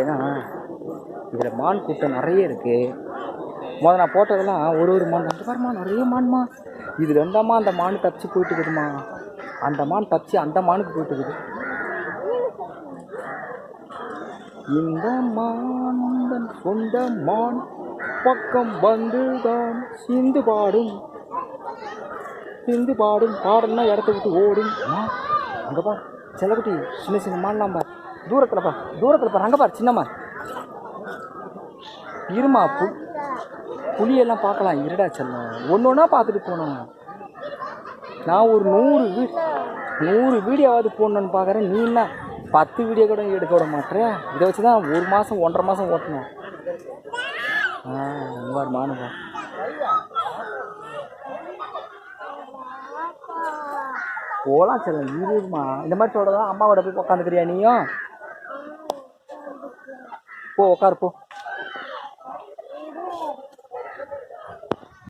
ஏன்னா இதில் மான் கூட்டம் நிறைய இருக்குது முதல்ல நான் போட்டதெல்லாம் ஒரு ஒரு மான் அந்த பாருமா நிறைய மான்மா. இது ரெண்டாமா அந்த மான் தச்சு போயிட்டு இருக்குதுமா அந்த மான் தச்சு அந்த மானுக்கு போயிட்டு இருக்குது. இந்த மான் சொந்த மான் பக்கம் வந்துதான் சிந்து பாடும். சிந்து பாடும் பாடல்னா இடத்த விட்டு ஓடும். அங்கே பா செல்லக்குட்டி சின்ன சின்ன மான்லாம் பார். தூரத்தில் பார் தூரத்தில் பார் அங்கே பார் சின்னம்மா. இருமா பு புளியெல்லாம் பார்க்கலாம். இருடா செல்லம். ஒன்று ஒன்றா பார்த்துட்டு போகணும். நான் ஒரு நூறு வீ நூறு வீடியோவாவது போடணுன்னு பார்க்குறேன் நீ என்ன பத்து வீடியோ கூட எடுக்க விட மாட்டேன் இதை வச்சு தான் ஒரு மாதம் ஒன்றரை மாதம் ஓட்டணும். ஆ இங்க பாரு போகலாம் செல்லம். இருமா. இந்த மாதிரி சொல்கிறதா அம்மாவோட போய் உட்காந்துக்கிறியா நீயும்? போ உட்காரு போ.